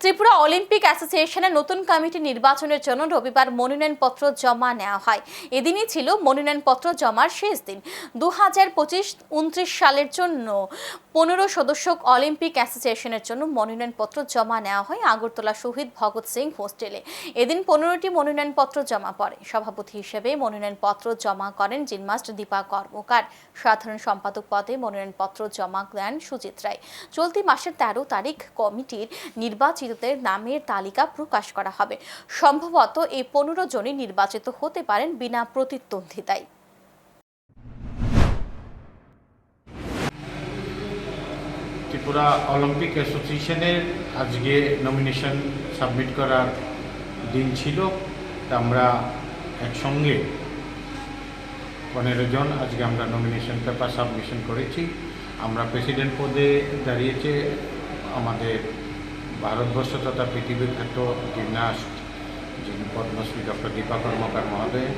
Tripura Olympic অ্যাসোসিয়েশনের নতুন committee নির্বাচনের জন্য রবিবার মনোনয়নপত্র জমা নেওয়া হয়। এদিনই ছিল মনোনয়নপত্র জমার শেষ দিন। দু হাজার পঁচিশ উনত্রিশ সালের জন্য পনেরো সদস্য অলিম্পিক অ্যাসোসিয়েশনের জন্য মনোনয়নপত্র জমা নেওয়া হয় আগরতলা শহীদ ভগৎ সিং হোস্টেলে। এদিন পনেরোটি মনোনয়নপত্র জমা পড়ে। সভাপতি হিসেবে মনোনয়নপত্র জমা করেন জিমনাস্ট দীপা কর্মকার। সাধারণ সম্পাদক পদে মনোনয়নপত্র জমা দেন সুজিত রায়। চলতি মাসের তেরো তারিখ কমিটির নির্বাচিতদের নামের তালিকা প্রকাশ করা হবে। সম্ভবত এই পনেরো জনই নির্বাচিত হতে পারেন বিনা প্রতিদ্বন্দ্বিতায়। ত্রিপুরা অলিম্পিক অ্যাসোসিয়েশনের আজকে নমিনেশন সাবমিট করার দিন ছিল। আমরা একসঙ্গে পনেরো জন আজকে আমরা নমিনেশন পেপার সাবমিশন করেছি। আমরা প্রেসিডেন্ট পদে দাঁড়িয়েছে আমাদের ভারতবর্ষ তথা পৃথিবীর খ্যাত জিমনাস্ট যিনি পদ্মশ্রী ডক্টর দীপা কর্মকার মহোদয়